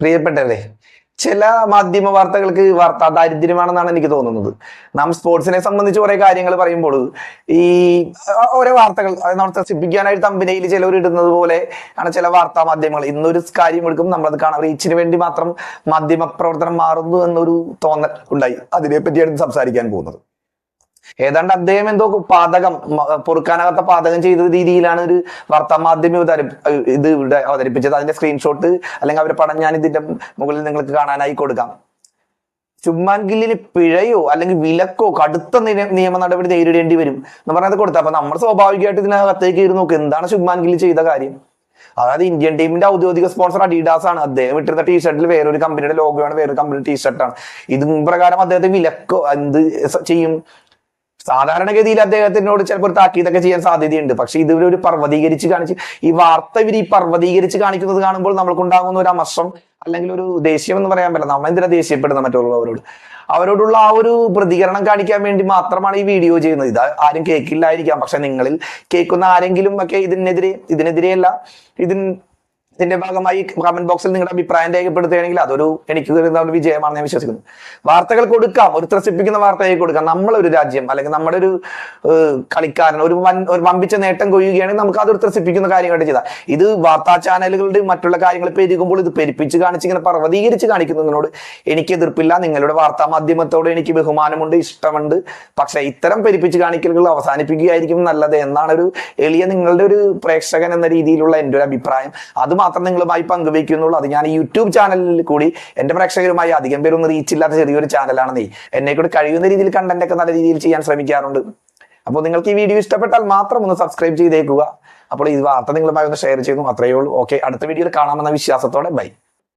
പ്രിയപ്പെട്ടവരെ ചില മാധ്യമ വാർത്തകൾക്ക് വാർത്താ ദാരിദ്ര്യമാണെന്നാണ് എനിക്ക് തോന്നുന്നത്. നാം സ്പോർട്സിനെ സംബന്ധിച്ച് കുറെ കാര്യങ്ങൾ പറയുമ്പോൾ ഈ ഓരോ വാർത്തകൾ നമ്മൾ പ്രസിപ്പിക്കാനായിട്ട് തമ്പിനയിൽ ചിലവർ ഇടുന്നത് പോലെ ആണ് ചില വാർത്താ മാധ്യമങ്ങൾ. ഇന്നൊരു കാര്യം എടുക്കും നമ്മളത് കാണാൻ റീച്ചിന് വേണ്ടി മാത്രം മാധ്യമ പ്രവർത്തനം മാറുന്നു എന്നൊരു തോന്നൽ ഉണ്ടായി. അതിനെ പറ്റിയാണ് സംസാരിക്കാൻ പോകുന്നത്. ഏതാണ്ട് അദ്ദേഹം എന്തോ പാതകം പൊറുക്കാനാകാത്ത പാതകം ചെയ്ത രീതിയിലാണ് ഒരു വാർത്താ മാധ്യമം അവതരി- ഇത് ഇവിടെ അവതരിപ്പിച്ചത്. അതിന്റെ സ്ക്രീൻഷോട്ട് അല്ലെങ്കിൽ അവരുടെ പടം ഞാൻ ഇതിന്റെ മുകളിൽ നിങ്ങൾക്ക് കാണാനായി കൊടുക്കാം. ചുമ്മാൻ ഗില്ലിന് പിഴയോ അല്ലെങ്കിൽ വിലക്കോ കടുത്ത നിയ- നിയമ നടപടി നേരിടേണ്ടി വരും എന്ന് പറഞ്ഞത് കൊടുത്ത. അപ്പൊ നമ്മൾ സ്വാഭാവികമായിട്ട് ഇതിനകത്തേക്ക് ഇരുന്ന് നോക്കും എന്താണ് ഗില്ല് ചെയ്ത കാര്യം? അതായത് ഇന്ത്യൻ ടീമിന്റെ ഔദ്യോഗിക സ്പോൺസർ അഡീഡാസ് ആണ്. അദ്ദേഹം ഇട്ടിരുന്ന ടീഷർട്ടിൽ വേറൊരു കമ്പനിയുടെ ലോഗോയാണ് വേറൊരു കമ്പനി ടീഷർട്ടാണ് ഇതും പ്രകാരം അദ്ദേഹത്തെ വിലക്കോ എന്ത് ചെയ്യും? സാധാരണഗതിയിൽ അദ്ദേഹത്തിനോട് ചിലപ്പോൾ ഒരു താക്കീതൊക്കെ ചെയ്യാൻ സാധ്യതയുണ്ട്. പക്ഷെ ഇതുവരെ ഒരു പർവതീകരിച്ച് കാണിച്ച് ഈ വാർത്ത ഇവർ ഈ പർവതീകരിച്ച് കാണിക്കുന്നത് കാണുമ്പോൾ നമ്മൾക്കുണ്ടാകുന്ന ഒരു അമർഷം അല്ലെങ്കിൽ ഒരു ദേഷ്യം എന്ന് പറയാൻ പറ്റില്ല. നമ്മൾ എന്തിനാ ദേഷ്യപ്പെടുന്ന മറ്റുള്ളവരോട്? അവരോടുള്ള ആ ഒരു പ്രതികരണം കാണിക്കാൻ വേണ്ടി മാത്രമാണ് ഈ വീഡിയോ ചെയ്യുന്നത്. ഇത് ആരും കേൾക്കില്ലായിരിക്കാം പക്ഷെ നിങ്ങളിൽ കേൾക്കുന്ന ആരെങ്കിലും ഒക്കെ ഇതിനെതിരെ ഇതിനെതിരെയല്ല ഇതിൻ ഇതിന്റെ ഭാഗമായി കമന്റ് ബോക്സിൽ നിങ്ങളുടെ അഭിപ്രായം രേഖപ്പെടുത്തുകയാണെങ്കിൽ അതൊരു എനിക്ക് തരുന്ന ഒരു വിജയമാണ് ഞാൻ വിശ്വസിക്കുന്നു. വാർത്തകൾ കൊടുക്കാം. ഒരു ത്രസിപ്പിക്കുന്ന വാർത്തയായി കൊടുക്കാം. നമ്മളൊരു രാജ്യം അല്ലെങ്കിൽ നമ്മുടെ ഒരു കളിക്കാരൻ ഒരു വൻ ഒരു വമ്പിച്ച നേട്ടം കൊയ്യുകയാണെങ്കിൽ നമുക്ക് അതൊരു ത്രസിപ്പിക്കുന്ന കാര്യമായിട്ട് ചെയ്താൽ ഇത് വാർത്താ ചാനലുകളുടെ മറ്റുള്ള കാര്യങ്ങൾ പെരുകുമ്പോൾ ഇത് പെരുപ്പിച്ച് കാണിച്ച് ഇങ്ങനെ പർവതീകരിച്ച് കാണിക്കുന്നതിനോട് എനിക്ക് എതിർപ്പില്ല. നിങ്ങളുടെ വാർത്താ മാധ്യമത്തോട് എനിക്ക് ബഹുമാനമുണ്ട് ഇഷ്ടമുണ്ട്. പക്ഷേ ഇത്തരം പെരുപ്പിച്ച് കാണിക്കലുകൾ അവസാനിപ്പിക്കുകയായിരിക്കും നല്ലത് എന്നാണ് ഒരു എളിയ നിങ്ങളുടെ ഒരു പ്രേക്ഷകൻ എന്ന രീതിയിലുള്ള എന്റെ ഒരു അഭിപ്രായം. അത് മാത്രം നിങ്ങളുമായി പങ്കുവയ്ക്കുന്നുള്ളൂ അത് ഞാൻ ഈ യൂട്യൂബ് ചാനലിൽ കൂടി എന്റെ പ്രേക്ഷകരുമായി അധികം പേരൊന്നും റീച്ച് ഇല്ലാത്ത ചെറിയൊരു ചാനലാണ് നീ എന്നെ കൂടി കഴിയുന്ന രീതിയിൽ കണ്ടന്റ് ഒക്കെ നല്ല രീതിയിൽ ചെയ്യാൻ ശ്രമിക്കാറുണ്ട്. അപ്പോൾ നിങ്ങൾക്ക് ഈ വീഡിയോ ഇഷ്ടപ്പെട്ടാൽ മാത്രം ഒന്ന് സബ്സ്ക്രൈബ് ചെയ്തേക്കുക. അപ്പോൾ ഈ വാർത്ത നിങ്ങളുമായി ഒന്ന് ഷെയർ ചെയ്യുന്നു അത്രയേ ഉള്ളൂ. ഓക്കെ അടുത്ത വീഡിയോയിൽ കാണാമെന്ന വിശ്വാസത്തോടെ ബൈ.